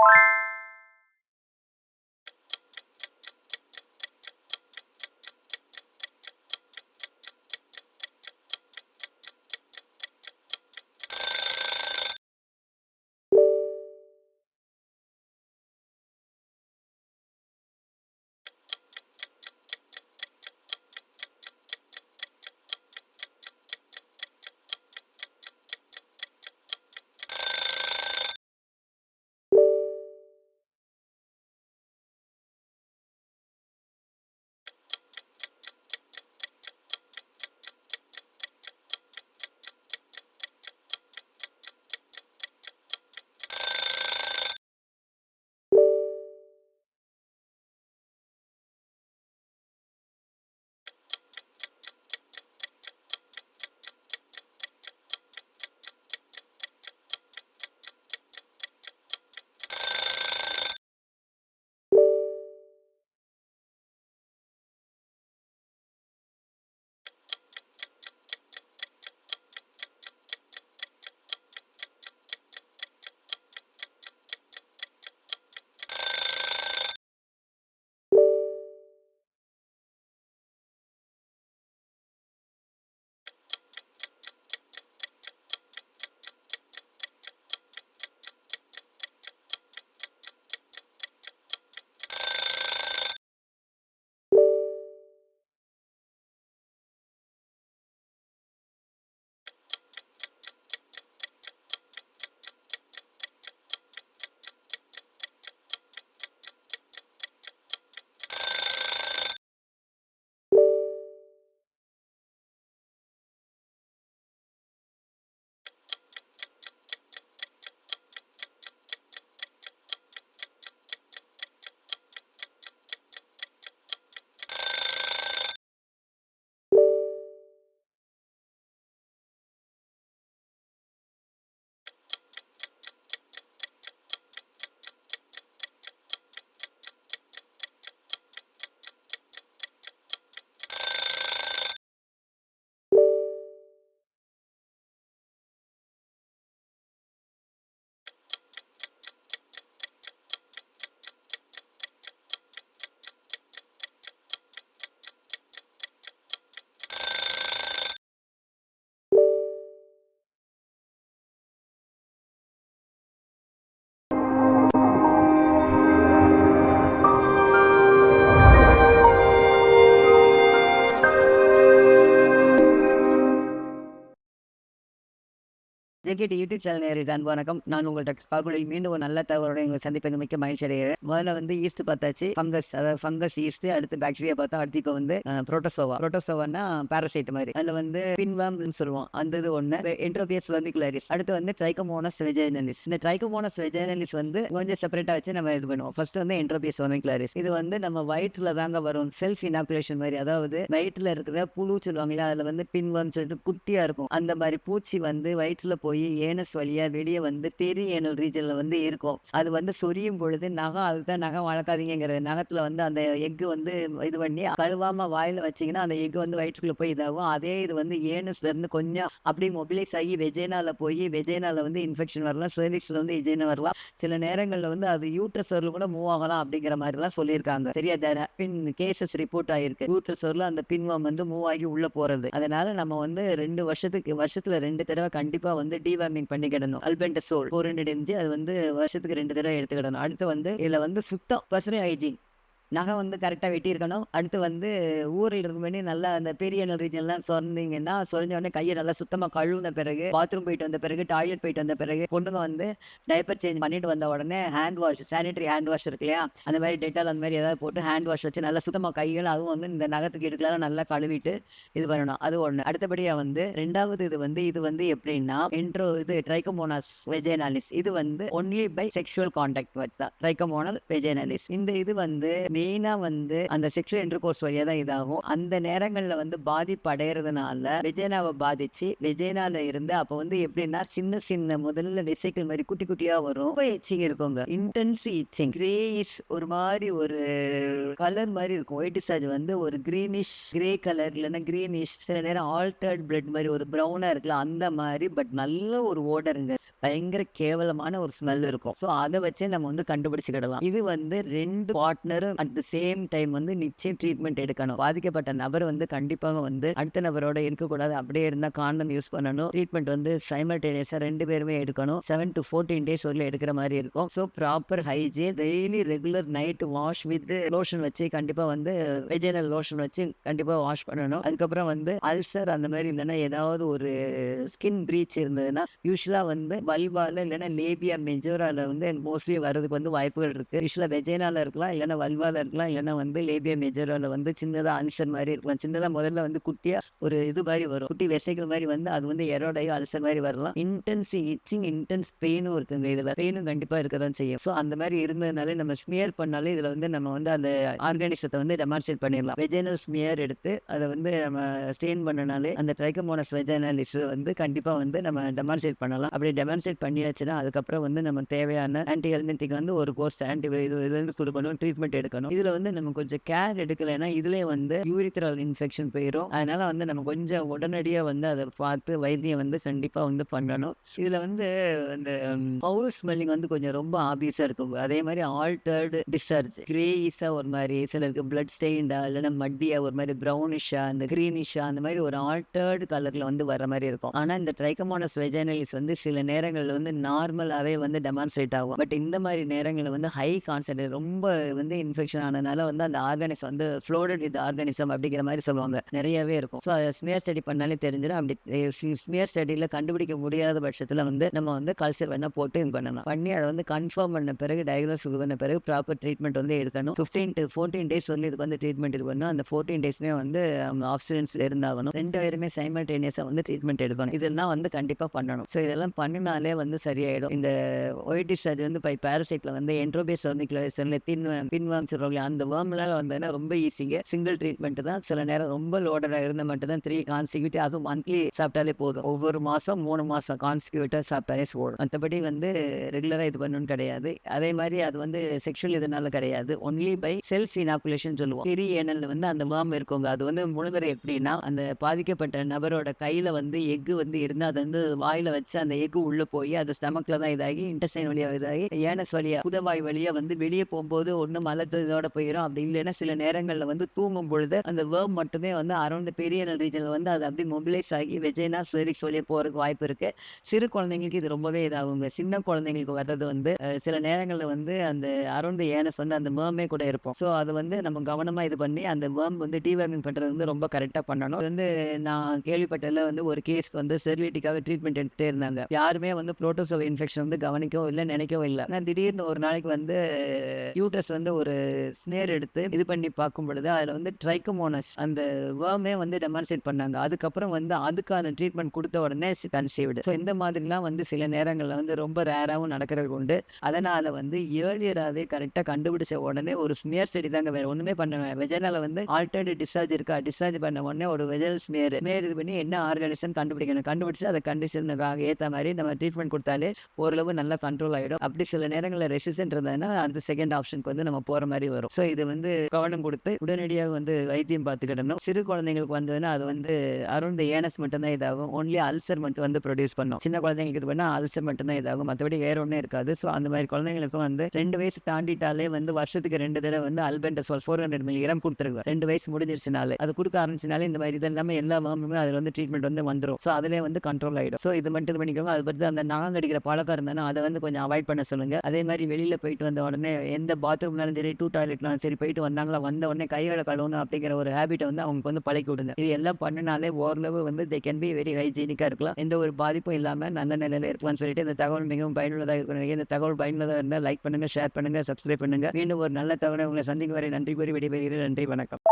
you JKD YouTube channel நேரில் அன்பு வணக்கம். நான் உங்கள் டாக்டர் கால்குழி மீண்டும் ஒரு நல்ல தகவலோட எங்களை சந்திப்பது மிக்க மகிழ்ச்சி அடைகிறேன். முதல்ல வந்து ஈஸ்ட் பார்த்தாச்சு. ஃபங்கஸ் அதாவது ஃபங்கஸ் ஈஸ்ட் அடுத்து பாக்டீரியா பார்த்தா அடுத்து இப்போ வந்து புரோட்டோசோவா புரோட்டோசோவானா பாரசைட் மாதிரி. அதில் வந்து பின்வாம் சொல்லுவோம். அந்த இது ஒன்று என்ட்ரோபியஸ் வெர்மிகுலரிஸ் அடுத்து வந்து ட்ரைகோமோனஸ் வெஜைனலிஸ் இந்த ட்ரைகோமோனஸ் வெஜைனலிஸ் வந்து கொஞ்சம் செப்பரேட்டாக வச்சு நம்ம இது பண்ணுவோம். ஃபர்ஸ்ட் வந்து என்ட்ரோபியஸ் வெர்மிகுலரிஸ் இது வந்து நம்ம வயிற்றுல தாங்க வரும். செல்ஃப் இனாகுலேஷன் மாதிரி. அதாவது வயிற்றுல இருக்கிற புழு சொல்லுவாங்களா அதில் வந்து பின்வாம் சொல்லிட்டு குட்டியாக இருக்கும். அந்த மாதிரி பூச்சி வந்து வயிற்றுல போய் ஏனஸ் வழியா வெளியே வந்து பெரிய ஏனல் ரீஜனில் வந்து இருக்கும். அது வந்து சொரியும் பொழுது நகம் அதுதான் நகம் வளர்க்காதீங்கிறது நகத்துல வந்து அந்த எக்கு வந்து இது பண்ணி கழுவாம வாயில வச்சீங்கன்னா அந்த எக்கு வந்து வயிற்றுக்குள்ள போய் இதாகும். அதே இது வந்து ஏனஸ்ல இருந்து கொஞ்சம் அப்படியே மொபிலைஸ் ஆகி வெஜைனால போய் வெஜைனால வந்து இன்ஃபெக்ஷன் வரலாம் சர்விக்ஸ்ல வந்து இஜைனா வரலாம். சில நேரங்களில் வந்து அது யூட்ரஸ் வரல கூட மூவ் ஆகலாம் அப்படிங்கிற மாதிரிலாம் சொல்லியிருக்காங்க. சரியா? பின் கேசஸ் ரிப்போர்ட் ஆயிருக்கு. யூட்ரஸ் வரல அந்த பின்வம் வந்து மூவ் ஆகி உள்ள போறது. அதனால நம்ம வந்து ரெண்டு வருஷத்துக்கு வருஷத்துல ரெண்டு தடவை கண்டிப்பா வந்து டிவார்மிங் பண்ணிக்கிடணும் அல்பென்டசோல் ஃபோர் ஹண்ட்ரட் எம்ஜி அது வந்து வருஷத்துக்கு ரெண்டு தடவை எடுத்துக்கிடணும் அடுத்து வந்து இதுல வந்து சுத்தம் பர்சனல் ஹைஜீன் நகை வந்து கரெக்டாக வெட்டியிருக்கணும். அடுத்து வந்து ஊரில் இருக்க பண்ணி நல்லா அந்த பெரிய ரீஜன்லாம் சொன்னீங்கன்னா சொரிஞ்ச உடனே கையை நல்லா சுத்தமாக கழுவுன பிறகு பாத்ரூம் போயிட்டு வந்த பிறகு டாய்லெட் போயிட்டு வந்த பிறகு பொண்ணுங்க வந்து டைப்பர் சேஞ்ச் பண்ணிட்டு வந்த உடனே hand wash sanitary hand wash இருக்கு இல்லையா? அந்த மாதிரி டெட்டால் அந்த மாதிரி ஏதாவது போட்டு ஹேண்ட் வாஷ் வச்சு நல்லா சுத்தமாக கைகள் அதுவும் வந்து இந்த நகத்துக்கு எடுக்கலாம் நல்லா கழுவிட்டு இது பண்ணணும். அது ஒன்று அடுத்தபடியாக வந்து ரெண்டாவது இது வந்து இது வந்து எப்படின்னா என்ட்ரோ இது ட்ரைகோமோனாஸ் வெஜேனாலிஸ் இது வந்து ஒன்லி பை செக்ஷுவல் கான்டாக்ட் வச்சு தான். ட்ரைகோமோனல் வெஜேனாலிஸ் இந்த இது வந்து மெயினா வந்து அந்த செக்ஷுவல் இன்டர்கோர்ஸ் வழியா தான் இதாகும். அந்த நேரங்கள்ல வந்து பாதிப்பு அடையறதுனால வெஜைனாவை பாதிச்சு விஜயனால இருந்து அப்ப வந்து எப்படின்னா சின்ன சின்ன முதல்ல விசைக்கள் மாதிரி குட்டி குட்டியா வரும். ரொம்ப இச்சிங் இருக்குங்க. இன்டென்ஸ் இச்சிங் கிரேஸ் ஒரு மாதிரி ஒரு கலர் மாதிரி இருக்கும். ஒயிட் டிசார்ஜ் வந்து ஒரு கிரீனிஷ் கிரே கலர் இல்லைன்னா கிரீனிஷ் சில நேரம் ஆல்டர்ட் பிளட் மாதிரி ஒரு ப்ரௌனா இருக்குல்ல அந்த மாதிரி பட் நல்ல ஒரு ஓடருங்க பயங்கர கேவலமான ஒரு ஸ்மெல் இருக்கும். ஸோ அதை வச்சே நம்ம வந்து கண்டுபிடிச்சிக்கிடலாம். இது வந்து ரெண்டு பார்ட்னரும் அட் த சேம் டைம் வந்து நிச்சயம் ட்ரீட்மெண்ட் எடுக்கணும். பாதிக்கப்பட்ட நபர் வந்து கண்டிப்பாக வந்து அடுத்த நபரோட இருக்கக்கூடாது. அப்படியே இருந்தால் காண்டம் யூஸ் பண்ணணும். ட்ரீட்மெண்ட் வந்து சைமல்டேனியஸாக ரெண்டு பேருமே எடுக்கணும். செவன் டு ஃபோர்டீன் டேஸ் வரல எடுக்கிற மாதிரி இருக்கும். So proper hygiene daily regular night wash with lotion வச்சு கண்டிப்பாக வந்து வெஜினல் லோஷன் வச்சு கண்டிப்பாக வாஷ் பண்ணணும். அதுக்கப்புறம் வந்து அல்சர் அந்த மாதிரி இல்லைன்னா ஏதாவது ஒரு ஸ்கின் ப்ரீச் இருந்ததுன்னா யூஸ்வலாக வந்து வல்வால இல்லைன்னா லேபியா மெஜோரால வந்து மோஸ்ட்லி வர்றதுக்கு வந்து வாய்ப்புகள் இருக்கு. யூஸ்வலாக வெஜைனால இருக்கலாம் இல்லைன்னா வல்வால இருக்கலாம் இல்லைன்னா வந்து லேபியா மெஜோரால வந்து சின்னதாக அல்சர் மாதிரி இருக்கலாம் சின்னதாக முதல்ல வந்து குட்டியாக ஒரு இது மாதிரி வரும். குட்டி விசைகள் மாதிரி வந்து அது வந்து எரோடையோ அல்சர் மாதிரி வரலாம். இன்டென்ஸ் இச்சிங் இன்டென்ஸ் பெயினும் இருக்குங்க இதில். பெயினும் கண்டிப்பாக இருக்க தான் செய்யும். ஸோ அந்த மாதிரி இருந்ததுனாலே நம்ம ஸ்மியர் பண்ணாலே இதில் வந்து நம்ம வந்து அந்த ஆர்கானிசத்தை வந்து டெமான்ஸ்ட்ரேட் பண்ணிடலாம். வெஜைனல் ஸ்மியர் எடுத்து அதை வந்து நம்ம ஸ்டெயின் பண்ணனாலே அந்த ட்ரைக்கமோனஸ் வெஜைனலிஸ் வந்து கண்டிப்பாக வந்து நம்ம டெமான்ஸ்ட்ரேட் பண்ணலாம். அப்படி டெமான்ஸ்ட்ரேட் பண்ணியாச்சுன்னா அதுக்கப்புறம் வந்து நம்ம தேவையான ஆன்டி ஹெல்மெத்திக் வந்து ஒரு கோர்ஸ் ஆன்டி இது இது வந்து கொடுக்கணும். ட்ரீட்மெண்ட் எடுக்கணும். இதில் வந்து நம்ம கொஞ்சம் கேர் எடுக்கலைன்னா இதுலேயே வந்து யூரித்ரல் இன்ஃபெக்ஷன் போயிடும் அதனால வந்து நம்ம கொஞ்சம் உடனடியாக வந்து அதை பார்த்து வைத்தியம் வந்து கண்டிப்பாக வந்து பண்ணணும். இதில் வந்து இந்த பவுல் ஸ்மெல்லிங் வந்து கொஞ்சம் ரொம்ப ஆபியஸாக இருக்கும். அதே மாதிரி ஆல்டர்டு டிஸ்சார்ஜ் கிரேயிஸாக ஒரு மாதிரி சிலருக்கு பிளட் ஸ்டெயின்டா இல்லைன்னா மட்டியாக ஒரு மாதிரி ப்ரௌனிஷா அந்த க்ரீனிஷா அந்த மாதிரி ஒரு ஆல்டர்டு கலரில் வந்து வர மாதிரி இருக்கும். ஆனால் இந்த ட்ரைக்கமோனஸ் வெஜைனலிஸ் வந்து சில நேரங்களில் வந்து நார்மலாகவே வந்து டெமான்ஸ்ட்ரேட் ஆகும். பட் இந்த மாதிரி நேரங்களில் வந்து ஹை கான்சன்ட்ரேட் ரொம்ப வந்து இன்ஃபெக்ஷன் ஆனதுனால வந்து அந்த ஆர்கானிஸ் வந்து ஃப்ளோடட் வித் ஆர்கானிசம் அப்படிங்கிற மாதிரி சொல்லுவாங்க. நிறையவே இருக்கும். ஸோ ஸ்மியர் ஸ்டடி பண்ணாலே தெரிஞ்சிடும். அப்படி ஸ்மியர் ஸ்டடியில் கண்டுபிடிக்க முடியாத பட்சத்தில் வந்து நம்ம வந்து கல்ச்சர் வேணால் போட்டு இது பண்ணலாம். பண்ணி அதை வந்து கன்ஃபார்ம் பண்ண பிறகு டயக்னோஸ் பண்ண பிறகு ப்ராப்பர் ட்ரீட்மெண்ட் வந்து எடுக்கணும். ஃபிஃப்டீன் டு ஃபோர்டீன் டேஸ் வந்து இதுக்கு வந்து ட்ரீட்மெண்ட் இது பண்ணணும். அந்த ஃபோர்டீன் டேஸ்மே வந்து ஆக்சிடென்ட்ஸில் இருந்தாகணும். ரெண்டு பேருமே சைமல்டேனியஸாக வந்து ட்ரீட்மெண்ட் எடுக்கணும். இதெல்லாம் வந்து கண்டிப்பாக பண்ணணும். ஸோ இதெல்லாம் பண்ணினாலே வந்து சரியாயிடும். இந்த ஒயிட் டிஸ்சார்ஜ் வந்து பை பேரசைட்டில் வந்து என்ட்ரோபேஸ் வர்மிகுலேஷனில் தின் பின்வாம் அந்த வேர்ம்லாம் வந்ததுன்னா ரொம்ப ஈஸிங்க சிங்கிள் ட்ரீட்மெண்ட் தான். சில நேரம் ரொம்ப லோடடாக இருந்த மட்டும் தான் த்ரீ கான்சிக்யூட்டிவ் அதுவும் மந்த்லி சாப்பிட்டாலே போதும். ஒவ்வொரு மாதம் மூணு மாதம் கான்சிக்யூட்டாக சாப்பிட்டாலே போதும். மற்றபடி வந்து ரெகுலராக இது பண்ணணும் கிடையாது. அதே மாதிரி அது வந்து செக்ஷுவல் இதனால கிடையாது. ஒன்லி பை செல்ஸ் இனாக்குலேஷன் சொல்லுவோம். பெரிய ஏனல் வந்து அந்த வேர்ம் இருக்குங்க. அது வந்து முழுங்குறது எப்படின்னா அந்த பாதிக்கப்பட்ட நபரோட கையில் வந்து எக்கு வந்து இருந்தால் அது வந்து வாயில் வச்சு அந்த எக்கு உள்ளே போய் அது ஸ்டமக்கில் தான் இதாகி இன்டஸ்டைன் வழியாக இதாகி ஏனஸ் வழியாக புதவாய் வழியாக வந்து வெளியே போகும்போது ஒன்றும் மலத்து இதோட போயிடும் அப்படி இல்லைன்னா சில நேரங்களில் வந்து தூங்கும் பொழுது அந்த வேர்ம் மட்டுமே வந்து அரௌண்ட் பெரிய ரீஜனில் வந்து அது அப்படியே மொபிலைஸ் ஆகி வெஜைனா செரிக்ஸ் வழியாக போகிறதுக்கு வாய்ப்பு இருக்குது சிறு குழந்தைங்களுக்கு இது ரொம்பவே இதாகுங்க. சின்ன குழந்தைங்களுக்கு வர்றது வந்து சில நேரங்களில் வந்து அந்த அரௌண்ட் ஏனஸ் வந்து அந்த மேமே கூட இருக்கும். ஸோ அது வந்து நம்ம கவனமாக இது பண்ணி அந்த மேம் வந்து டிவார்மிங் பண்ணுறது வந்து ரொம்ப கரெக்டாக பண்ணணும். வந்து நான் கேள்விப்பட்டதில் வந்து ஒரு கேஸ் வந்து செர்விட்டிக்காக ட்ரீட்மெண்ட் எடுத்துகிட்டே இருந்தாங்க. யாருமே வந்து புரோட்டோசோல் இன்ஃபெக்ஷன் வந்து கவனிக்கவும் இல்லை நினைக்கவும் இல்லை. ஆனால் திடீர்னு ஒரு நாளைக்கு வந்து யூட்ரஸ் வந்து ஒரு ஸ்னேர் எடுத்து இது பண்ணி பார்க்கும் பொழுது அதில் வந்து ட்ரைக்கமோனஸ் அந்த வேர்மே வந்து டெமான்ஸ்ட்ரேட் பண்ணாங்க. அதுக்கப்புறம் வந்து அதுக்கான ட்ரீட்மெண்ட் கொடுத்த உடனே கன்சீவ்டு ஸோ இந்த மாதிரிலாம் வந்து சில நேரங்களில் வந்து ரொம்ப ரேராகவும் நடக்கிறது உண்டு. அதனால் வந்து ஏர்லியராகவே கரெக்டாக கண்டுபிடிச்ச உடனே ஒரு ஸ்மியர் செடி தாங்க வேறு ஒன்றுமே பண்ண வெஜனால் வந்து ஆல்டர்னேட் டிஸ்சார்ஜ் இருக்கா? டிஸ்சார்ஜ் பண்ண உடனே ஒரு வெஜல் ஸ்மியர் ஸ்மியர் இது பண்ணி என்ன ஆர்கானிசம் கண்டுபிடிக்கணும்? கண்டுபிடிச்சு அதை கண்டிஷனுக்காக ஏற்ற மாதிரி நம்ம ட்ரீட்மெண்ட் கொடுத்தாலே ஓரளவு நல்லா கண்ட்ரோல் ஆகிடும் அப்படி சில நேரங்களில் ரெசிஸ்டன்ட் இருந்ததுன்னா அடுத்த செகண்ட் ஆப்ஷனுக்கு வந்து நம்ம போகிற மாதிரி வரும். ஸோ இது வந்து கவனம் கொடுத்து உடனடியாக வந்து வைத்தியம் பார்த்துக்கிடணும். சிறு குழந்தைங்களுக்கு வந்ததுன்னா அது வந்து அரௌண்ட் ஏனஸ் மட்டும்தான் இதாகும். ஒன்லி அல்சர் மட்டும் வந்து ப்ரொடியூஸ் பண்ணும். சின்ன குழந்தைங்களுக்கு இது பண்ணால் அல்சர் மட்டும்தான் இதாகும். மற்றபடி வேற ஒன்றும் இருக்காது. ஸோ அந்த மாதிரி குழந்தைங்களுக்கும் வந்து ரெண்டு வயசு தாண்டிட்டாலே வந்து வருஷத்துக்கு ரெண்டு தடவை வந்து அல்பென்டசோல் ஃபோர் ஹண்ட்ரட் மில்லிகிராம் கொடுத்துருங்க. ரெண்டு வயசு முடிஞ்சிருச்சுனாலே. அது கொடுக்க ஆரம்பிச்சினாலே இந்த மாதிரி இதெல்லாம் எல்லா மாமுமே அதில் வந்து ட்ரீட்மெண்ட் வந்து வந்துடும் ஸோ அதிலே வந்து கண்ட்ரோல் ஆகிடும் ஸோ இது மட்டும் இது பண்ணிக்கோங்க. அது பற்றி அந்த நாங்க அடிக்கிற பழக்கம் இருந்தாலும் அதை வந்து கொஞ்சம் அவாய்ட் பண்ண சொல்லுங்க. அதே மாதிரி வெளியில் போயிட்டு வந்த உடனே எந்த பாத்ரூம்னாலும் சரி டூ டாய்லெட்லாம் சரி போயிட்டு வந்தாங்களா வந்த உடனே கைகளை கழுவணும் அப்படிங்கிற ஒரு ஹேபிட்டை வந்து அவங்களுக்கு வந்து பழக்கி விடுங்க. இது எல்லாம் பண்ணினாலே ஓரளவு வந்து தே கேன் பி வெரி ஹைஜீனிக்காக இருக்கலாம். எந்த ஒரு பாதிப்பும் இல்லாமல் நல்ல நிலையில் இருக்கலாம்னு சொல்லிட்டு இந்த தகவல் மிகவும் பயனுள்ளதாக இருக்கணும் இந்த தகவல் பயனுள்ளதாக இருந்தால் லைக் பண்ணுங்க ஷேர் பண்ணுங்க சப்ஸ்கிரைப் பண்ணுங்க. மீண்டும் ஒரு நல்ல தகவலை உங்களை சந்திக்கும் வரை நன்றி கூறி விடைபெறுகிறேன். நன்றி வணக்கம்.